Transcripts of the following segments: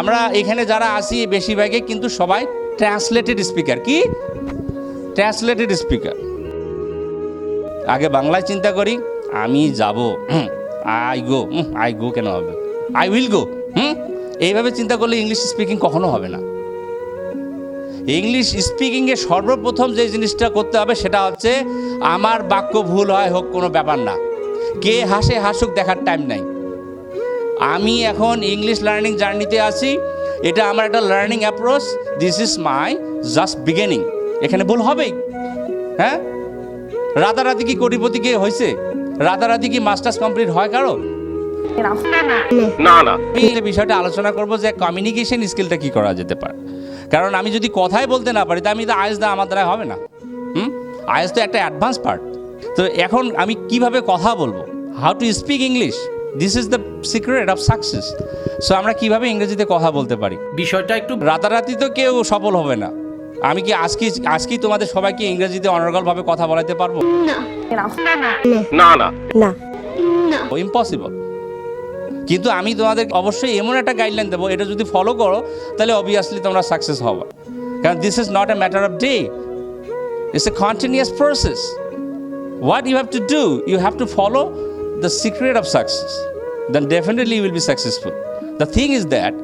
আমরা এখানে যারা আসি বেশিরভাগে কিন্তু সবাই ট্রান্সলেটেড স্পিকার কি? ট্রান্সলেটেড স্পিকার আগে বাংলায় চিন্তা করি, আমি যাব। আই গো আই গো কেন হবে? I will go, hmm? এইভাবে চিন্তা করলে ইংলিশ স্পিকিং কখনো হবে না। ইংলিশ স্পিকিংয়ে সর্বপ্রথম যে জিনিসটা করতে হবে সেটা হচ্ছে, আমার বাক্য ভুল হয় হোক কোনো ব্যাপার না। কে হাসে হাসুক দেখার টাইম নাই। আমি এখন ইংলিশ লার্নিং জার্নিতে আছি। এটা আমার একটা learning approach this is my just beginning এখানে ভুল হবেই। হ্যাঁ? রাতারাতি কি কোটিপতি কে হয়েছে রাতারাতি কি মাস্টার্স কমপ্লিট হয় কারও? না না। আমি এই বিষয়টা আলোচনা করব যে কমিউনিকেশন স্কিলটা কি করা যেতে পারে। কারণ আমি যদি কথাই বলতে না পারি তা আমি তো আয়েস দা আমার দ্বারা হবে না। হুম? আয়েস তো একটা অ্যাডভান্স পার্ট তো এখন আমি কীভাবে কথা বলব? How to speak English this is the secret of success so আমরা কীভাবে ইংরেজিতে কথা বলতে পারি? বিষয়টা একটু রাতারাতি তো কেউ সফল হবে না। আমি কি আজকে আজকেই তোমাদের সবাইকে ইংরেজিতে অনর্গলভাবে কথা বলাতে পারব? না। না। ইম্পসিবল কিন্তু আমি তোমাদের অবশ্যই এমন একটা গাইডলাইন দেবো এটা যদি ফলো করো তাহলে অবভিয়াসলি তোমরা সাকসেস হবে। কারণ this is not a matter of day it's a continuous process what you have to do you have to follow the secret of success then definitely you will be successful the thing is that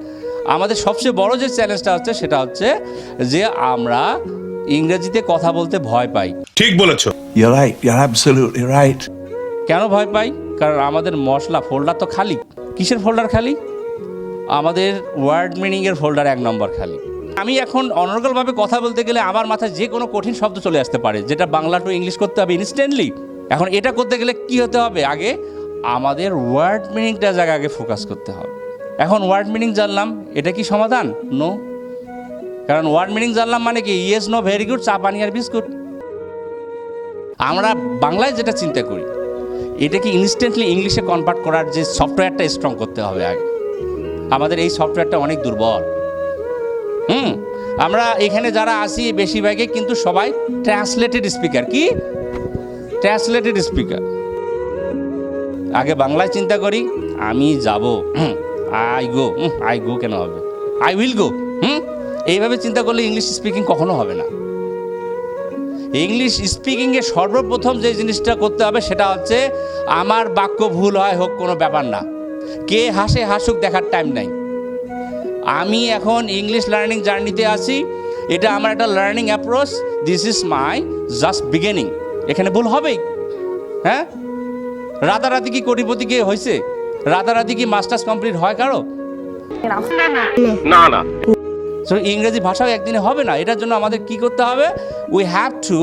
আমাদের সবচেয়ে বড় যে চ্যালেঞ্জটা হচ্ছে সেটা হচ্ছে যে আমরা ইংরেজিতে কথা বলতে ভয় পাই। ঠিক বলেছ। You're right. You're absolutely right. কেন ভয় পাই? কারণ আমাদের মশলা ফোল্ডার তো খালি। কিসের ফোল্ডার খালি? আমাদের ওয়ার্ড মিনিংয়ের ফোল্ডার এক নম্বর খালি। আমি এখন অনর্গলভাবে কথা বলতে গেলে আমার মাথায় যে কোনো কঠিন শব্দ চলে আসতে পারে যেটা বাংলা টু ইংলিশ করতে হবে ইনস্ট্যান্টলি এখন এটা করতে গেলে কি হতে হবে? আগে আমাদের ওয়ার্ড মিনিংটা জায়গায় আগে ফোকাস করতে হবে। এখন ওয়ার্ড মিনিং জানলাম, এটা কি সমাধান? নো কারণ ওয়ার্ড মিনিং জানলাম মানে কি? ইয়েস নো ভেরি গুড চা, পানি আর বিস্কুট। আমরা বাংলায় যেটা চিন্তা করি এটাকে ইনস্ট্যান্টলি ইংলিশে কনভার্ট করার যে সফটওয়্যারটা স্ট্রং করতে হবে আগে? আমাদের এই সফটওয়্যারটা অনেক দুর্বল। হুম? আমরা এখানে যারা আসি বেশিরভাগে কিন্তু সবাই ট্রান্সলেটেড স্পিকার কি? ট্রান্সলেটেড স্পিকার আগে বাংলায় চিন্তা করি, আমি যাব। আই গো আই গো কেন হবে? আই উইল গো, হুম, এইভাবে চিন্তা করলে ইংলিশ স্পিকিং কখনো হবে না। ইংলিশ স্পিকিংয়ে সর্বপ্রথম যে জিনিসটা করতে হবে সেটা হচ্ছে, আমার বাক্য ভুল হয় হোক কোনো ব্যাপার না। কে হাসে হাসুক দেখার টাইম নাই। আমি এখন ইংলিশ লার্নিং জার্নিতে আছি, এটা আমার একটা learning approach this is my just beginning এখানে ভুল হবেই হ্যাঁ? রাতারাতি কি কোটিপতি কে হয়েছে রাতারাতি কি মাস্টার্স কমপ্লিট হয় কারও? না না। সো ইংরেজি ভাষাও একদিনে হবে না এটার জন্য আমাদের কি করতে হবে? We have to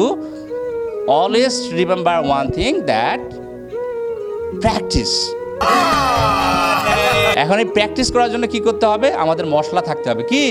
always remember one thing that practice এখন এই প্র্যাকটিস করার জন্য কি করতে হবে? আমাদের মশলা থাকতে হবে কি?